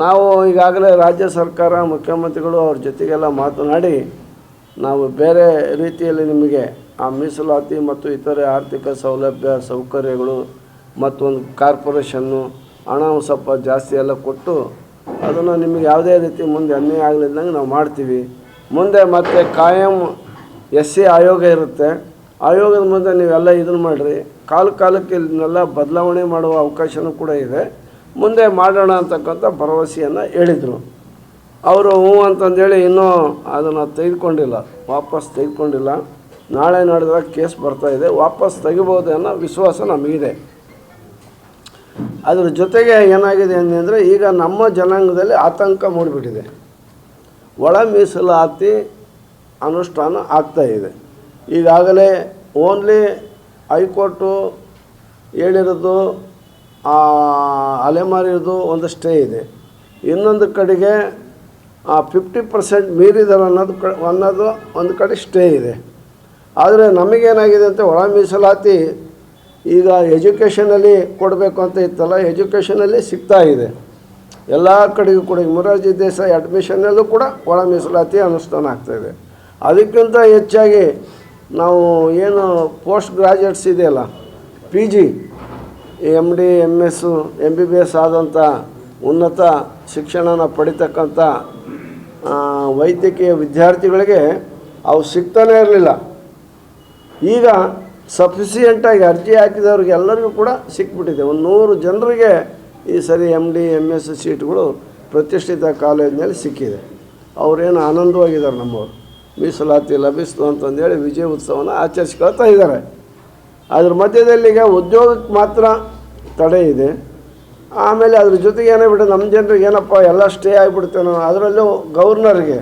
ನಾವು ಈಗಾಗಲೇ ರಾಜ್ಯ ಸರ್ಕಾರ, ಮುಖ್ಯಮಂತ್ರಿಗಳು ಅವ್ರ ಜೊತೆಗೆಲ್ಲ ಮಾತನಾಡಿ ನಾವು ಬೇರೆ ರೀತಿಯಲ್ಲಿ ನಿಮಗೆ ಆ ಮೀಸಲಾತಿ ಮತ್ತು ಇತರೆ ಆರ್ಥಿಕ ಸೌಲಭ್ಯ ಸೌಕರ್ಯಗಳು ಮತ್ತೊಂದು ಕಾರ್ಪೊರೇಷನ್ನು ಹಣ ಸ್ವಲ್ಪ ಜಾಸ್ತಿ ಎಲ್ಲ ಕೊಟ್ಟು ಅದನ್ನು ನಿಮಗೆ ಯಾವುದೇ ರೀತಿ ಮುಂದೆ ಅನ್ಯಾಯ ಆಗಲಿದ್ದಂಗೆ ನಾವು ಮಾಡ್ತೀವಿ. ಮುಂದೆ ಮತ್ತೆ ಕಾಯಂ ಎಸ್ ಸಿ ಆಯೋಗ ಇರುತ್ತೆ. ಆಯೋಗದ ಮುಂದೆ ನೀವೆಲ್ಲ ಇದನ್ನು ಮಾಡಿರಿ. ಕಾಲ ಕಾಲಕ್ಕೆ ಇದನ್ನೆಲ್ಲ ಬದಲಾವಣೆ ಮಾಡುವ ಅವಕಾಶವೂ ಕೂಡ ಇದೆ. ಮುಂದೆ ಮಾಡೋಣ ಅಂತಕ್ಕಂಥ ಭರವಸೆಯನ್ನು ಹೇಳಿದರು. ಅವರು ಹ್ಞೂ ಅಂತಂದೇಳಿ ಇನ್ನೂ ಅದನ್ನು ತೆಗೆದುಕೊಂಡಿಲ್ಲ, ವಾಪಸ್ ತೆಗೆದುಕೊಂಡಿಲ್ಲ. ನಾಳೆ ನಡೆದಾಗ ಕೇಸ್ ಬರ್ತಾ ಇದೆ, ವಾಪಸ್ ತೆಗಿಬೋದು ಅನ್ನೋ ವಿಶ್ವಾಸ ನಮಗಿದೆ. ಅದ್ರ ಜೊತೆಗೆ ಏನಾಗಿದೆ ಅಂದರೆ ಈಗ ನಮ್ಮ ಜನಾಂಗದಲ್ಲಿ ಆತಂಕ ಮೂಡಿಬಿಟ್ಟಿದೆ. ಒಳ ಮೀಸಲಾತಿ ಅನುಷ್ಠಾನ ಇದೆ. ಈಗಾಗಲೇ ಓನ್ಲಿ ಹೈಕೋರ್ಟು ಹೇಳಿರೋದು ಆ ಅಲೆಮಾರಿದು ಒಂದು ಸ್ಟೇ ಇದೆ. ಇನ್ನೊಂದು ಕಡೆಗೆ ಆ ಫಿಫ್ಟಿ ಪರ್ಸೆಂಟ್ ಮೀರಿದ್ದಾರೆ ಅನ್ನೋದು ಕ, ಅನ್ನೋದು ಒಂದು ಕಡೆ ಸ್ಟೇ ಇದೆ. ಆದರೆ ನಮಗೇನಾಗಿದೆ ಅಂತ ಒಳ ಮೀಸಲಾತಿ ಈಗ ಎಜುಕೇಷನಲ್ಲಿ ಕೊಡಬೇಕು ಅಂತ ಇತ್ತಲ್ಲ, ಎಜುಕೇಷನಲ್ಲಿ ಸಿಗ್ತಾ ಇದೆ. ಎಲ್ಲ ಕಡೆಗೂ ಕೂಡ, ಮೊರಾರ್ಜಿ ದೇಸಾಯಿ ಅಡ್ಮಿಷನ್ನಲ್ಲೂ ಕೂಡ ಒಳ ಮೀಸಲಾತಿ ಅನುಷ್ಠಾನ ಆಗ್ತಾಯಿದೆ ಅದಕ್ಕಿಂತ ಹೆಚ್ಚಾಗಿ ನಾವು ಏನು ಪೋಸ್ಟ್ ಗ್ರಾಜುಯೇಟ್ಸ್ ಇದೆಯಲ್ಲ P G M D M S M B B S ಆದಂಥ ಉನ್ನತ ಶಿಕ್ಷಣನ ಪಡಿತಕ್ಕಂಥ ವೈದ್ಯಕೀಯ ವಿದ್ಯಾರ್ಥಿಗಳಿಗೆ ಅವು ಸಿಗ್ತಾನೇ ಇರಲಿಲ್ಲ. ಈಗ ಸಫಿಸಿಯೆಂಟಾಗಿ ಅರ್ಜಿ ಹಾಕಿದವ್ರಿಗೆ ಎಲ್ಲರಿಗೂ ಕೂಡ ಸಿಕ್ಬಿಟ್ಟಿದೆ. ಒಂದು ನೂರು ಜನರಿಗೆ ಈ ಸರಿ ಎಂ ಡಿ ಎಂ ಎಸ್ ಸೀಟ್ಗಳು ಪ್ರತಿಷ್ಠಿತ ಕಾಲೇಜಿನಲ್ಲಿ ಸಿಕ್ಕಿದೆ. ಅವರೇನು ಆನಂದವಾಗಿದ್ದಾರೆ ನಮ್ಮವರು. ಮೀಸಲಾತಿ ಲಭಿಸ್ತು ಅಂತಂದೇಳಿ ವಿಜಯ ಉತ್ಸವನ ಆಚರಿಸ್ಕೊಳ್ತಾ ಇದ್ದಾರೆ. ಅದ್ರ ಮಧ್ಯದಲ್ಲಿ ಈಗ ಉದ್ಯೋಗಕ್ಕೆ ಮಾತ್ರ ತಡೆ ಇದೆ. ಆಮೇಲೆ ಅದ್ರ ಜೊತೆಗೆ ಏನಾಗ್ಬಿಟ್ಟು ನಮ್ಮ ಜನರಿಗೆ ಏನಪ್ಪ, ಎಲ್ಲ ಸ್ಟೇ ಆಗಿಬಿಡ್ತೇನೋ ಅದರಲ್ಲೂ ಗವರ್ನರ್ಗೆ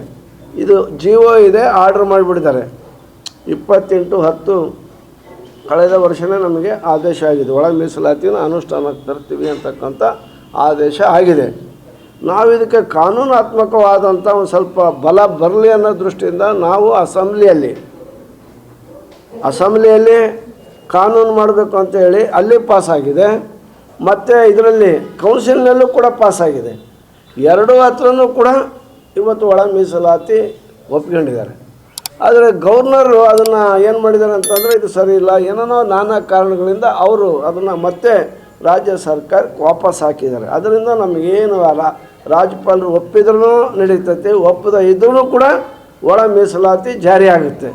ಇದು ಜಿಒ ಇದೆ, ಆರ್ಡ್ರ್ ಮಾಡಿಬಿಡ್ತಾರೆ. ಇಪ್ಪತ್ತೆಂಟು, ಹತ್ತು ಕಳೆದ ವರ್ಷವೇ ನಮಗೆ ಆದೇಶ ಆಗಿದೆ. ಒಳ ಮೀಸಲಾತಿನ ಅನುಷ್ಠಾನಕ್ಕೆ ತರ್ತೀವಿ ಅಂತಕ್ಕಂಥ ಆದೇಶ ಆಗಿದೆ. ನಾವು ಇದಕ್ಕೆ ಕಾನೂನಾತ್ಮಕವಾದಂಥ ಒಂದು ಸ್ವಲ್ಪ ಬಲ ಬರಲಿ ಅನ್ನೋ ದೃಷ್ಟಿಯಿಂದ ನಾವು ಅಸೆಂಬ್ಲಿಯಲ್ಲಿ ಅಸೆಂಬ್ಲಿಯಲ್ಲಿ ಕಾನೂನು ಮಾಡಬೇಕು ಅಂತ ಹೇಳಿ ಅಲ್ಲಿ ಪಾಸ್ ಆಗಿದೆ. ಮತ್ತು ಇದರಲ್ಲಿ ಕೌನ್ಸಿಲ್ನಲ್ಲೂ ಕೂಡ ಪಾಸ್ ಆಗಿದೆ. ಎರಡೂ ಹತ್ರನೂ ಕೂಡ ಇವತ್ತು ಒಳ ಮೀಸಲಾತಿ ಒಪ್ಕೊಂಡಿದ್ದಾರೆ. ಆದರೆ ಗೌರ್ನರು ಅದನ್ನು ಏನು ಮಾಡಿದ್ದಾರೆ ಅಂತಂದರೆ ಇದು ಸರಿ ಇಲ್ಲ. ಏನೇನೋ ನಾನಾ ಕಾರಣಗಳಿಂದ ಅವರು ಅದನ್ನು ಮತ್ತೆ ರಾಜ್ಯ ಸರ್ಕಾರಕ್ಕೆ ವಾಪಸ್ ಹಾಕಿದ್ದಾರೆ. ಅದರಿಂದ ನಮಗೇನು ಅಲ್ಲ ರಾಜ್ಯಪಾಲರು ಒಪ್ಪಿದ್ರೂ ನಡೀತೈತೆ. ಒಪ್ಪದ ಇದ್ರೂ ಕೂಡ ಒಳ ಮೀಸಲಾತಿ ಜಾರಿ ಆಗುತ್ತೆ.